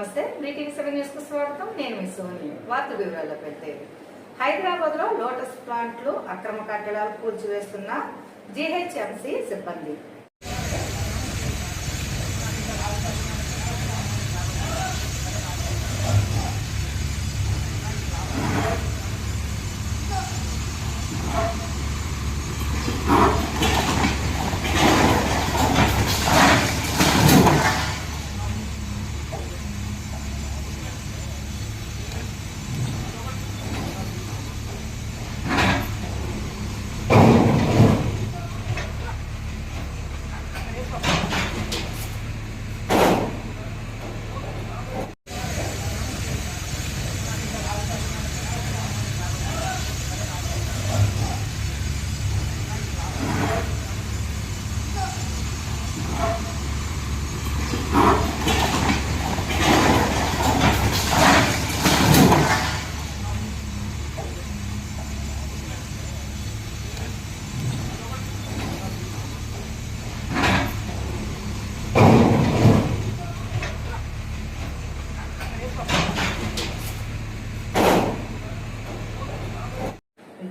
నమస్తే. బ్రీటింగ్ సెవెన్ న్యూస్కు స్వాగతం. నేను మీ సోని. వార్త వివరాల్లోకి వెళ్తే హైదరాబాద్లో లోటస్ ప్లాంట్లు అక్రమ కట్టడాలు కూల్చివేస్తున్న జీహెచ్ఎంసీ సిబ్బంది.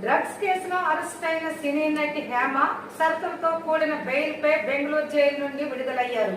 డ్రగ్స్ కేసులో అరెస్ట్ అయిన సినీ నటి హేమ షరతులతో కూడిన బెయిల్ పై బెంగళూరు జైలు నుండి విడుదలయ్యారు.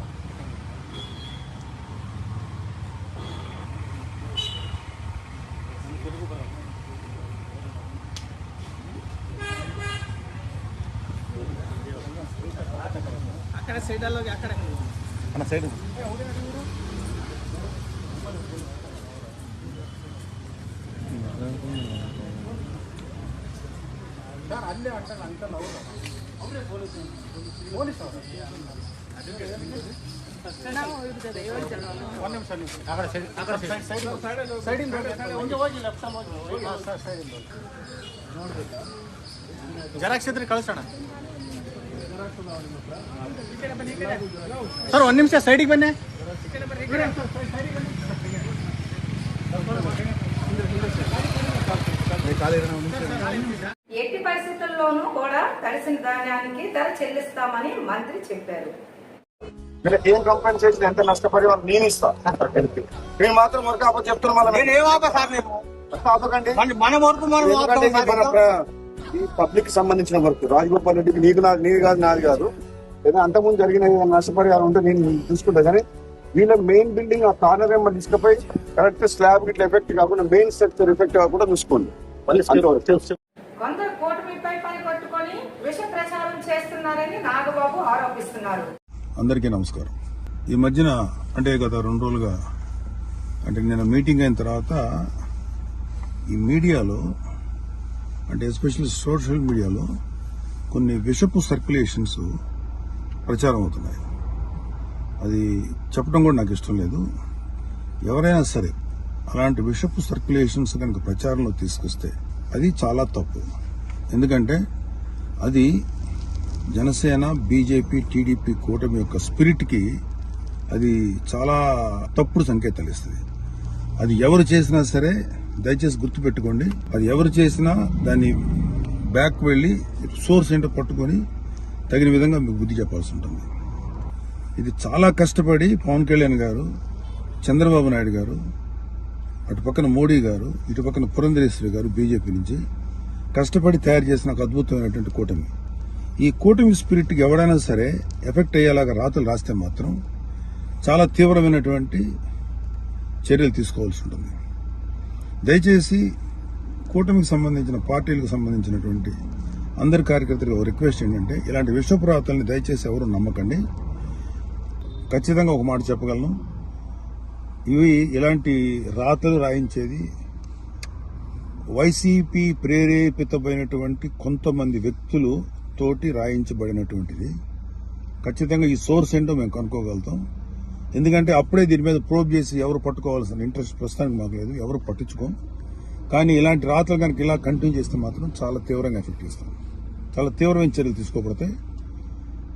ಹಂಗೆ ಹೋಗಿ ಲೆಫ್ಟ್ ಹೋಗಿ ಹಾಂ ಸರ್ ಸೈಡಿಂದ ಜೆರಾಕ್ಸ್ ಇದ್ರೆ ಕಳಿಸೋಣ ಸರ್ ಒಂದು ನಿಮಿಷ ಸೈಡಿಗೆ ಬನ್ನಿ ఎట్టి పరిస్థితుల్లోనూ కూడా తడిసిన ధాన్యానికి ధర చెల్లిస్తామని మంత్రి చెప్పారు మీరు ఏం కంపెన్సేషన్ ఎంత నష్టపరిహారం నేను ఇస్తా నేను మాత్రం వర్క్ ఆప చెప్తున్నా మళ్ళీ నేను ఏం ఆపా సార్ నేను వర్క్ ఆపకండి మన- మన వరకు మనం పబ్లిక్కి సంబంధించిన వర్క్. రాజగోపాల్ రెడ్డికి నీకు నా నీది కాదు నాది కాదు. ఏదో అంతకుముందు జరిగిన నష్టపరిహారం ఉంటే నేను చూసుకుంటా. కానీ వీళ్ళ మెయిన్ బిల్డింగ్ ఆ కార్నర్ ఏమో తీసుకుపోయి కరెక్ట్ స్లాబ్ ఇట్లా ఎఫెక్ట్ కాకుండా మెయిన్ స్ట్రక్చర్ ఎఫెక్ట్ కాకుండా చూసుకోండి. అంతవరకు. కొందరు కూటమిపై పని కట్టుకొని విష ప్రచారం చేస్తున్నారని నాగబాబు ఆరోపిస్తున్నారు. అందరికీ నమస్కారం. ఈ మధ్యన అంటే గత రెండు రోజులుగా అంటే నేను మీటింగ్ అయిన తర్వాత ఈ మీడియాలో అంటే ఎస్పెషల్లీ సోషల్ మీడియాలో కొన్ని విషపు సర్క్యులేషన్స్ ప్రచారం అవుతున్నాయి. అది చెప్పడం కూడా నాకు ఇష్టం లేదు. ఎవరైనా సరే అలాంటి విషపు సర్క్యులేషన్స్ కనుక ప్రచారంలో తీసుకొస్తే అది చాలా తప్పు. ఎందుకంటే అది జనసేన బీజేపీ టీడీపీ కూటమి యొక్క స్పిరిట్కి అది చాలా తప్పుడు సంకేతాలు ఇస్తుంది. అది ఎవరు చేసినా సరే దయచేసి గుర్తుపెట్టుకోండి. అది ఎవరు చేసినా దాన్ని బ్యాక్ వెళ్ళి సోర్స్ ఏంటో పట్టుకొని తగిన విధంగా మీకు బుద్ధి చెప్పాల్సి ఉంటుంది. ఇది చాలా కష్టపడి పవన్ కళ్యాణ్ గారు చంద్రబాబు నాయుడు గారు అటు పక్కన మోడీ గారు ఇటు పక్కన పురంధరేశ్వరి గారు బీజేపీ నుంచి కష్టపడి తయారు చేసిన ఒక అద్భుతమైనటువంటి కూటమి. ఈ కూటమి స్పిరిట్కి ఎవడైనా సరే ఎఫెక్ట్ అయ్యేలాగా రాతలు రాస్తే మాత్రం చాలా తీవ్రమైనటువంటి చర్యలు తీసుకోవాల్సి ఉంటుంది. దయచేసి కూటమికి సంబంధించిన పార్టీలకు సంబంధించినటువంటి అందరి కార్యకర్తలకు రిక్వెస్ట్ ఏంటంటే ఇలాంటి విశ్వపురాతల్ని దయచేసి ఎవరు నమ్మకండి. ఖచ్చితంగా ఒక మాట చెప్పగలను. ఇవి ఇలాంటి రాతలు రాయించేది వైసీపీ ప్రేరేపితమైనటువంటి కొంతమంది వ్యక్తులు తోటి రాయించబడినటువంటిది. ఖచ్చితంగా ఈ సోర్స్ ఏంటో మేము కనుక్కోగలుగుతాం. ఎందుకంటే అప్పుడే దీని మీద ప్రోబ్ చేసి ఎవరు పట్టుకోవాల్సిన ఇంట్రెస్ట్ ప్రస్తుతానికి మాకు లేదు ఎవరు పట్టించుకోం కానీ ఇలాంటి రాత్రులు కనుక ఇలా కంటిన్యూ చేస్తే మాత్రం చాలా తీవ్రంగా ఎఫెక్ట్ చేస్తాం. చాలా తీవ్రమైన చర్యలు తీసుకోబడతాయి.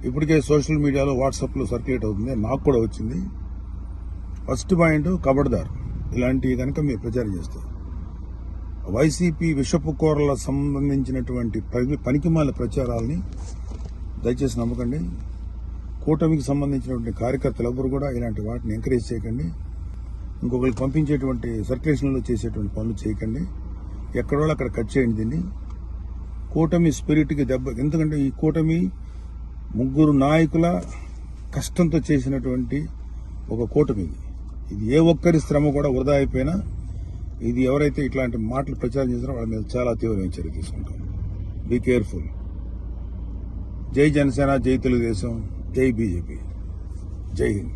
ఇప్పటికే సోషల్ మీడియాలో వాట్సాప్లో సర్క్యులేట్ అవుతుంది. నాకు కూడా వచ్చింది. ఫస్ట్ పాయింట్ కబడ్దార్. ఇలాంటివి కనుక మీరు ప్రచారం చేస్తారు వైసీపీ విషపు కూరల సంబంధించినటువంటి పని- పనికిమాల ప్రచారాలని దయచేసి నమ్మకండి. కూటమికి సంబంధించినటువంటి కార్యకర్తలు ఎవరు కూడా ఇలాంటి వాటిని ఎంకరేజ్ చేయకండి. ఇంకొకరికి పంపించేటువంటి సర్క్యులేషన్లో చేసేటువంటి పనులు చేయకండి. ఎక్కడో అక్కడ కట్ చేయండి దీన్ని. కూటమి స్పిరిట్కి దెబ్బ ఎందుకంటే ఈ కూటమి ముగ్గురు నాయకుల కష్టంతో చేసినటువంటి ఒక కూటమి ఇది. ఏ ఒక్కరి శ్రమ కూడా వృధా అయిపోయినా ఇది ఎవరైతే ఇట్లాంటి మాటలు ప్రచారం చేసినా వాళ్ళ మీద చాలా తీవ్రమైన చర్య తీసుకుంటాం. బీ కేర్ఫుల్ జై జనసేన జై తెలుగుదేశం. జై బీజేపీ. జై హింద్.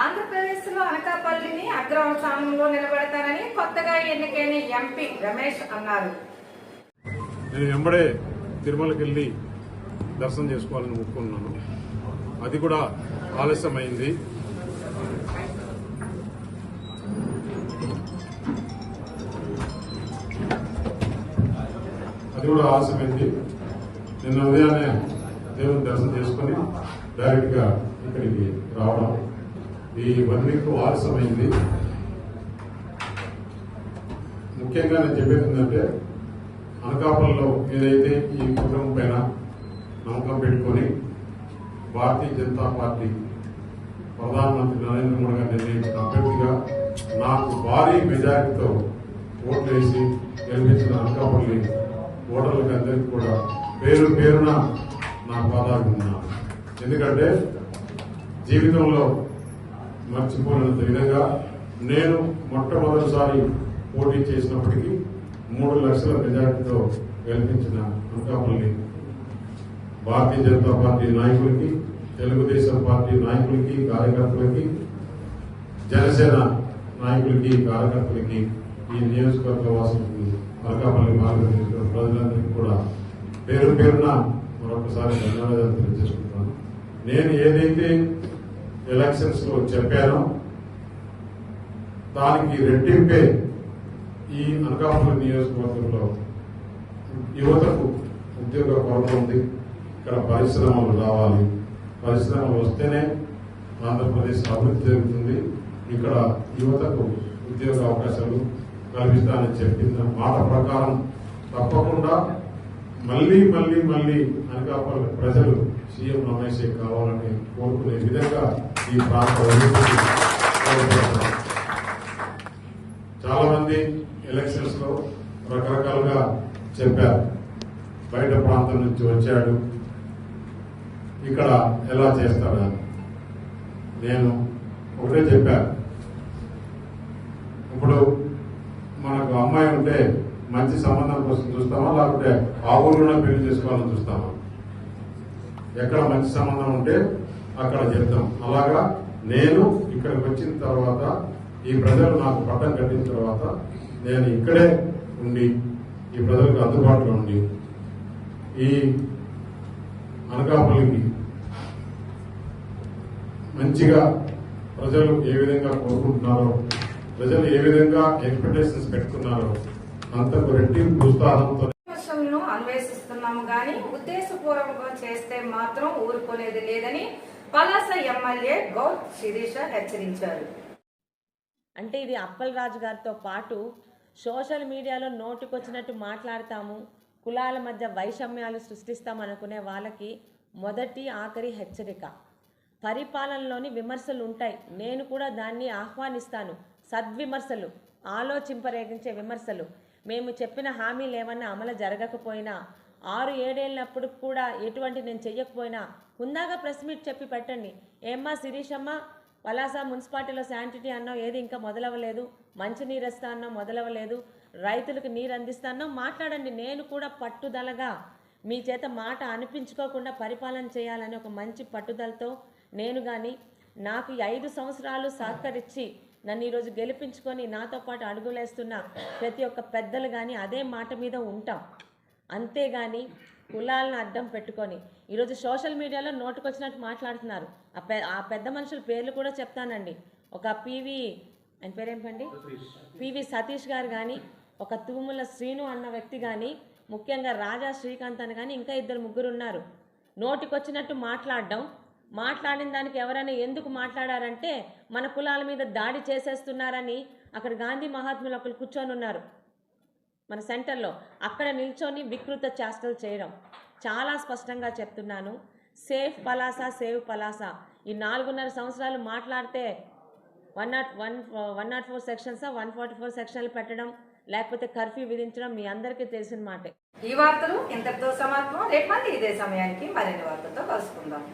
ఆంధ్రప్రదేశ్లో అనకాపల్లిని అగ్రస్థానంలో నిలబెడతానని కొత్తగా ఎన్నికైన ఎంపీ రమేష్ అన్నారు. నేను వెంబడే తిరుమలకి వెళ్ళి దర్శనం చేసుకోవాలని మొక్కున్నాను అది కూడా ఆలస్యమైంది. అది కూడా ఆలస్యమైంది. నిన్న ఉదయాన్నే దేవుని దర్శనం చేసుకొని డైరెక్ట్గా ఇక్కడికి రావడం ఈ వన్ వీక్ ఆలస్యమైంది. ముఖ్యంగా నేను చెప్పేది ఏంటంటే అనకాపల్లిలో ఏదైతే ఈ కుటుంబం పైన నమ్మకం పెట్టుకొని భారతీయ జనతా పార్టీ ప్రధానమంత్రి నరేంద్ర మోడీ గారు నిర్ణయించిన అభ్యర్థిగా నాకు భారీ మెజారిటీతో ఓట్లు వేసి గెలిపించిన అనకాపల్లి ఓటర్లకు అందరికీ కూడా పేరు పేరున నా పాదాలు ఉన్నాను ఎందుకంటే జీవితంలో మర్చిపోలేనంత విధంగా నేను మొట్టమొదటిసారి పోటీ చేసినప్పటికీ మూడు లక్షల మెజార్టీతో గెలిపించిన అనకాపల్లి భారతీయ జనతా పార్టీ నాయకులకి తెలుగుదేశం పార్టీ నాయకులకి కార్యకర్తలకి జనసేన నాయకులకి కార్యకర్తలకి ఈ నియోజకవర్గ వాసులకి అనకాపల్లి మార్గదర్శక ప్రజలందరికీ కూడా పేరు పేరున మరొకసారి ధన్యవాదాలు తెలియజేసుకుంటున్నాను నేను ఏదైతే ఎలక్షన్స్లో చెప్పానో దానికి రెట్టింపే ఈ అనకాపల్లి నియోజకవర్గంలో యువతకు ఉద్యోగ కొరత ఉంది. ఇక్కడ పరిశ్రమలు రావాలి. పరిశ్రమలు వస్తేనే ఆంధ్రప్రదేశ్ అభివృద్ధి జరుగుతుంది. ఇక్కడ యువతకు ఉద్యోగ అవకాశాలు కల్పిస్తానని చెప్పిన మాట ప్రకారం తప్పకుండా మళ్ళీ మళ్ళీ మళ్ళీ అనకాపల్లి ప్రజలు సీఎం రమేష్ కావాలని కోరుకునే విధంగా ఈ ప్రాంత చాలా మంది ఎలక్షన్స్లో రకరకాలుగా చెప్పారు. బయట ప్రాంతం నుంచి వచ్చాడు. ఇక్కడ ఎలా చేస్తాడా నేను ఒకటే చెప్పాను. ఇప్పుడు మనకు అమ్మాయి ఉంటే మంచి సంబంధం కోసం చూస్తామా లేకపోతే ఆ కూడా పెళ్ళి చేసుకోవాలని చూస్తామా? ఎక్కడ మంచి సంబంధం ఉంటే అక్కడ చెప్తాం. అలాగా నేను ఇక్కడికి వచ్చిన తర్వాత ఈ ప్రజలు నాకు పట్టం కట్టిన తర్వాత నేను ఇక్కడే ఉండి ఈ ప్రజలకు అందుబాటులో ఉండి ఈ అనకాపల్లికి మంచిగా ప్రజలు ఏ విధంగా కోరుకుంటున్నారో ప్రజలు ఏ విధంగా ఎక్స్పెక్టేషన్స్ పెట్టుకున్నారో అంతకు రెట్టి ఉత్సాహంతో ఉద్దేశపూర్వకంగా చేస్తే మాత్రం ఊరుకునేది లేదని పలాస ఎమ్మెల్యే గౌత్ శిరీష హెచ్చరించారు. అంటే ఇది అప్పల్ రాజు గారితో పాటు సోషల్ మీడియాలో నోటికొచ్చినట్టు మాట్లాడతాము కులాల మధ్య వైషమ్యాలు సృష్టిస్తామనుకునే వాళ్ళకి మొదటి ఆఖరి హెచ్చరిక. పరిపాలనలోని విమర్శలు ఉంటాయి నేను కూడా దాన్ని ఆహ్వానిస్తాను. సద్విమర్శలు ఆలోచింపరేగించే విమర్శలు. మేము చెప్పిన హామీలు ఏమన్నా అమలు జరగకపోయినా ఆరు ఏడేళ్ళప్పుడు కూడా ఎటువంటి నేను చెయ్యకపోయినా హుందాగా ప్రెస్ మీట్ చెప్పి పెట్టండి. ఏమ్మా శిరీషమ్మ? పలాస మున్సిపాలిటీలో శాంటిటీ అన్నం ఏది ఇంకా మొదలవ్వలేదు. మంచినీరు ఇస్తా అన్నం మొదలవ్వలేదు. రైతులకు నీరు అందిస్తానో మాట్లాడండి. నేను కూడా పట్టుదలగా మీ చేత మాట అనిపించుకోకుండా పరిపాలన చేయాలని ఒక మంచి పట్టుదలతో నేను కానీ నాకు ఐదు సంవత్సరాలు సహకరించి నన్ను ఈరోజు గెలిపించుకొని నాతో పాటు అడుగులేస్తున్న ప్రతి ఒక్క పెద్దలు కానీ అదే మాట మీద ఉంటాం. అంతేగాని కులాలను అడ్డం పెట్టుకొని. ఈరోజు సోషల్ మీడియాలో నోటుకొచ్చినట్టు మాట్లాడుతున్నారు. ఆ పె ఆ పెద్ద మనుషుల పేర్లు కూడా చెప్తానండి. ఒక పివి ఆయన పేరేంటండి? పివి సతీష్ గారు కానీ ఒక తూముల శ్రీను అన్న వ్యక్తి కానీ ముఖ్యంగా రాజా శ్రీకాంత్ అని కానీ ఇంకా ఇద్దరు ముగ్గురు ఉన్నారు. నోటికొచ్చినట్టు మాట్లాడడం మాట్లాడిన దానికి ఎవరైనా ఎందుకు మాట్లాడారంటే మన కులాల మీద దాడి చేసేస్తున్నారని అక్కడ గాంధీ మహాత్ములు ఒకరు కూర్చొని ఉన్నారు మన సెంటర్లో అక్కడ నిల్చొని వికృత చేష్టలు చేయడం. చాలా స్పష్టంగా చెప్తున్నాను. Safe Palasa save Palasa. ఈ నాలుగున్నర సంవత్సరాలు మాట్లాడితే one not one one not four sections one forty four సెక్షన్లు పెట్టడం లేకపోతే కర్ఫ్యూ విధించడం మీ అందరికీ తెలిసిన మాటే. ఈ వార్తలు ఇంతటితో సమాప్తం. రేపు మళ్ళీ ఇదే సమయానికి మరిన్ని వార్తలతో కలుసుకుందాం.